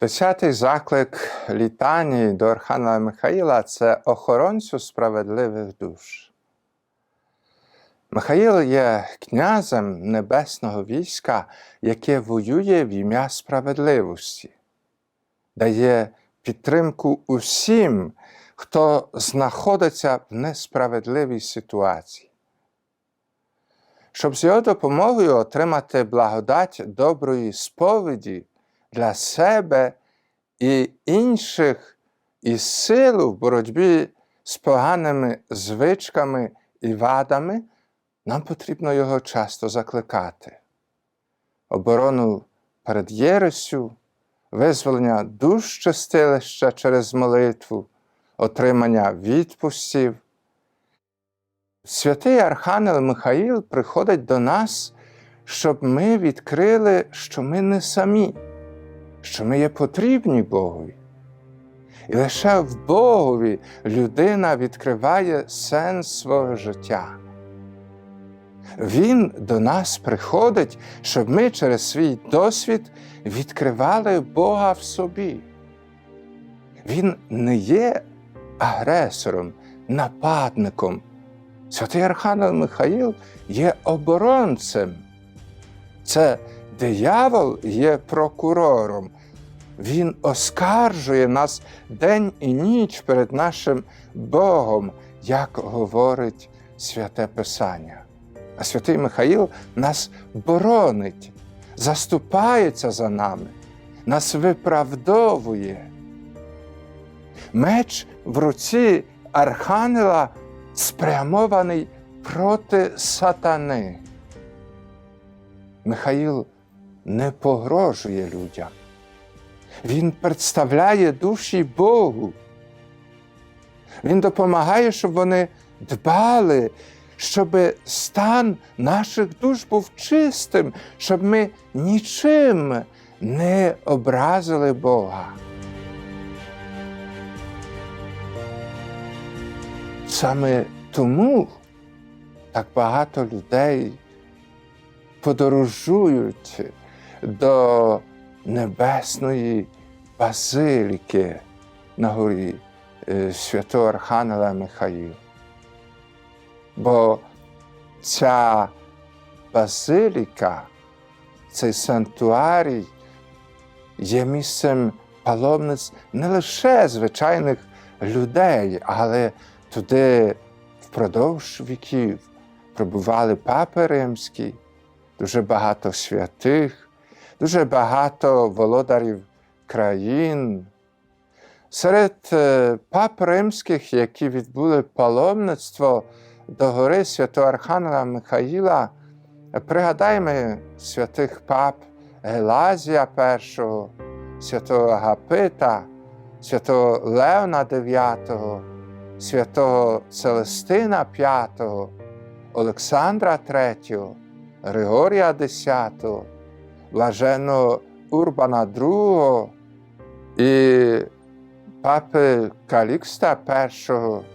Десятий заклик літанії до Архангела Михаїла це охоронцю справедливих душ. Михаїл є князем небесного війська, яке воює в ім'я справедливості, дає підтримку усім, хто знаходиться в несправедливій ситуації. Щоб з його допомогою отримати благодать доброї сповіді для себе і інших і силу в боротьбі з поганими звичками і вадами, нам потрібно його часто закликати. Оборону перед Єресю, визволення душ чистилища через молитву, отримання відпустів. Святий Архангел Михаїл приходить до нас, щоб ми відкрили, що ми не самі, що ми є потрібні Богові. І лише в Богові людина відкриває сенс свого життя. Він до нас приходить, щоб ми через свій досвід відкривали Бога в собі. Він не є агресором, нападником. Святий Архангел Михаїл є оборонцем. Це диявол є прокурором. Він оскаржує нас день і ніч перед нашим Богом, як говорить святе Писання. А святий Михаїл нас боронить, заступається за нами, нас виправдовує. Меч в руці Архангела спрямований проти сатани. Михаїл не погрожує людям. Він представляє душі Богу. Він допомагає, щоб вони дбали, щоб стан наших душ був чистим, щоб ми нічим не образили Бога. Саме тому так багато людей подорожують до небесної базиліки на горі е, святого Архангела Михаїла. Бо ця базиліка, цей санктуарій є місцем паломниць не лише звичайних людей, але туди впродовж віків пробували папи римські, дуже багато святих, дуже багато володарів країн. Серед е, пап римських, які відбули паломництво до гори святого Архангела Михаїла, пригадаємо святих пап Гелазія І, святого Агапита, святого Леона IX, святого Целестина V, Олександра III, Григорія X, блаженного Урбана II і папи Калікста І,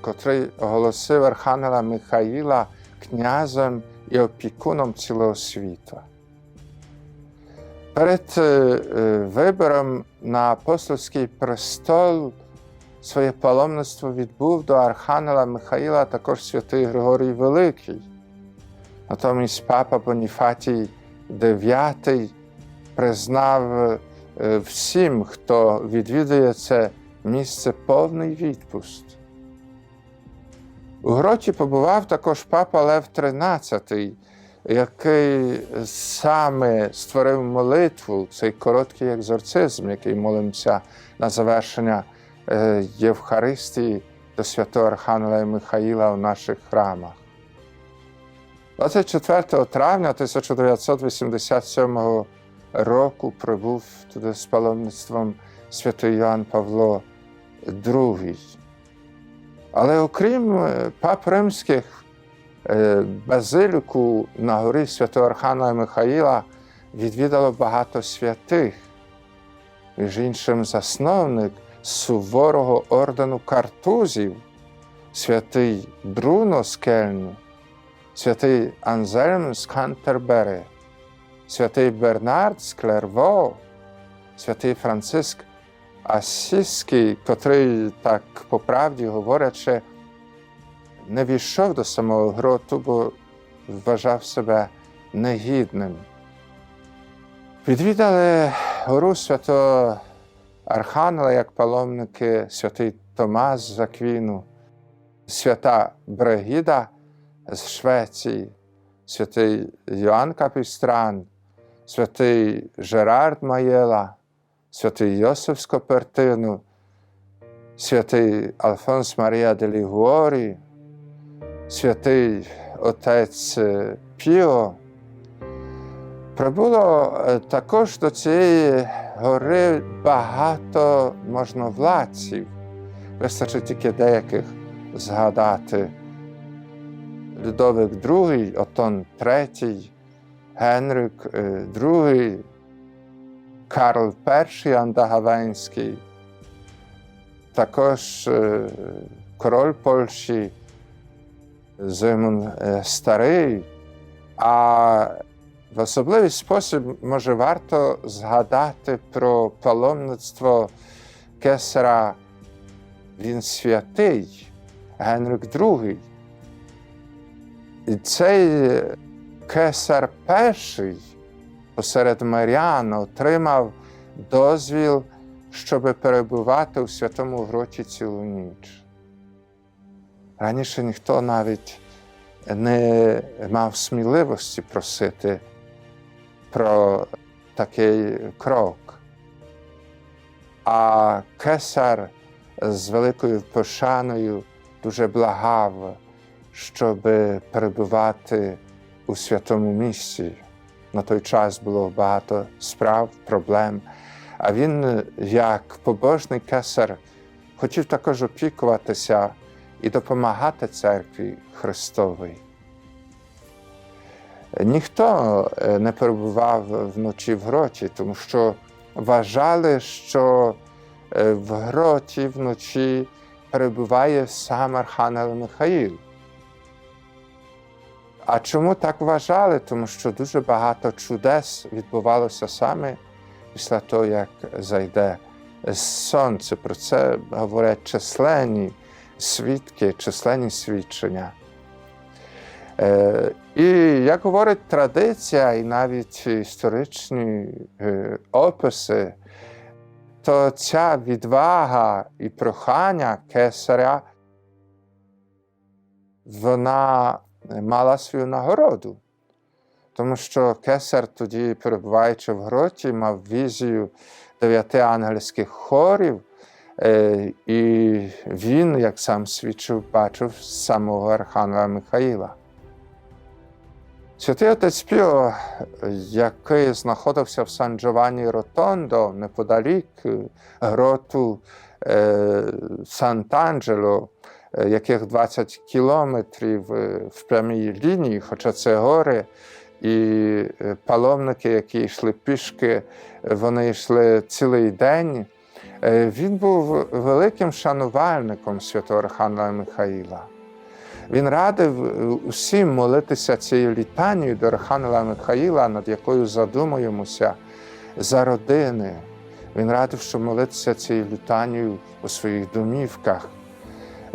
котрий оголосив Архангела Михаїла князем і опікуном цілого світу. Перед е, е, вибором на апостольський престол своє паломництво відбув до Архангела Михаїла також святий Григорій Великий. Натомість папа Боніфатій IX признав е, всім, хто відвідує це місце повний відпуст. У гроті побував також папа Лев XIII, який саме створив молитву, цей короткий екзорцизм, який молимося на завершення е, Євхаристії до святого Архангела Михаїла у наших храмах. 24 травня 1987 року прибув туди з паломництвом святий Йоанн Павло II. Але окрім е, пап римських, е, базиліку на горі святого Архангела Михаїла відвідало багато святих, між іншим засновник суворого ордену картузів, святий Бруно з Кельну, святий Анзельм з Кантербери, святий Бернард з Клерво, святий Франциск Асіський, котрий, так по правді говорячи, не війшов до самого гроту, бо вважав себе негідним. Відвідали гору святого Архангела як паломники святий Томас з Аквіну, свята Бригіда з Швеції, святий Йоанн Капістран, святий Жерард Маєла, святий Йосиф з святий Алфонс Марія де Лігуорі, святий отець е, Піо. Прибуло е, також до цієї гори багато можновладців. Вистачить тільки деяких згадати. Людовик II, Отон III, Генрик II, Карл І Андагавенський, також е, король Польщі Зимон е, Старий. А в особливий спосіб, може, варто згадати про паломництво кесара він святий Генрик II. І цей кесар перший посеред Маріан отримав дозвіл, щоб перебувати у святому гроті цілу ніч. Раніше ніхто навіть не мав сміливості просити про такий крок. А кесар з великою пошаною дуже благав, щоб перебувати у святому місці. На той час було багато справ, проблем. А він, як побожний кесар, хотів також опікуватися і допомагати церкві Христовій. Ніхто е, не перебував вночі в гроті, тому що вважали, що е, в гроті вночі перебуває сам Архангел Михаїл. А чому так вважали? Тому що дуже багато чудес відбувалося саме після того, як зайде сонце. Про це говорять численні свідки, численні свідчення. Е, І як говорить традиція, і навіть історичні е, описи, то ця відвага і прохання кесаря, вона мала свою нагороду. Тому що кесар тоді, перебуваючи в гроті, мав візію дев'яти ангельських хорів, е, і він, як сам свідчив, бачив самого Архангела Михаїла. Святий отець Піо, який знаходився в Сан Джованні Ротондо, неподалік гроту е, Сант'Анджело, е, яких 20 кілометрів е, в прямій лінії, хоча це гори, і е, паломники, які йшли пішки, вони йшли цілий день. Е, Він був великим шанувальником святого Архангела Михаїла. Він радив усім молитися цією літанією до Архангела Михаїла, над якою задумуємося за родини. Він радив, щоб молитися цією літанією у своїх домівках.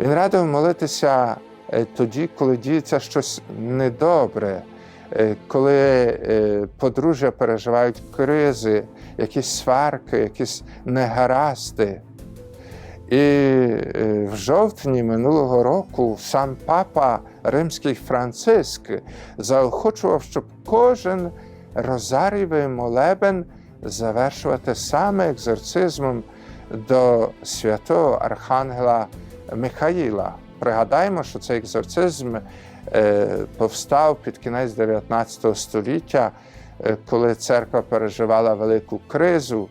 Він радив молитися е, тоді, коли діється щось недобре, е, коли е, подружжя переживають кризи, якісь сварки, якісь негаразди. І в жовтні минулого року сам папа Римський Франциск заохочував, щоб кожен розарівий молебен завершувати саме екзорцизмом до святого Архангела Михаїла. Пригадаємо, що цей екзорцизм е, повстав під кінець 19 століття, е, коли церква переживала велику кризу.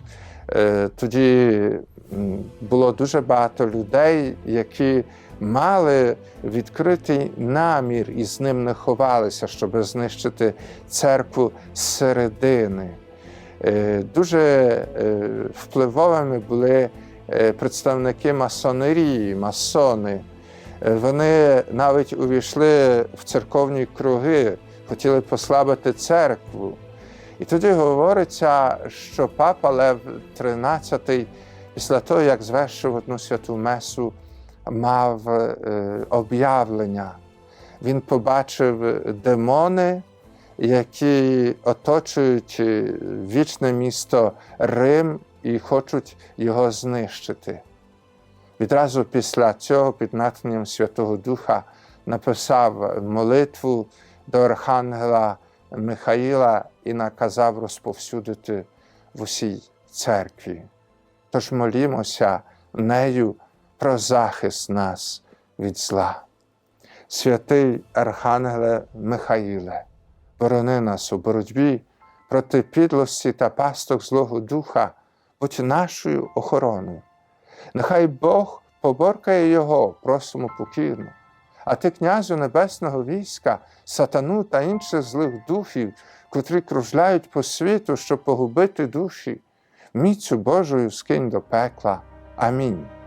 Е, Тоді було дуже багато людей, які мали відкритий намір і з ним не ховалися, щоб знищити церкву зсередини. Дуже впливовими були представники масонерії, масони. Е, Вони навіть увійшли в церковні круги, хотіли послабити церкву. І тоді говориться, що папа Лев XIII, після того, як звершив одну святу месу, мав е, об'явлення. Він побачив демони, які оточують е, вічне місто Рим і хочуть його знищити. Відразу після цього, під натхненням Святого Духа, написав молитву до Архангела Михаїла і наказав розповсюдити в усій церкві. Тож молімося нею про захист нас від зла. Святий Архангеле Михаїле, борони нас у боротьбі проти підлості та пасток Злого Духа, будь нашою охороною. Нехай Бог поборкає його, просимо покірно. А ти, князю небесного війська, сатану та інших злих духів, котрі кружляють по світу, щоб погубити душі, міцю Божою скинь до пекла. Амінь.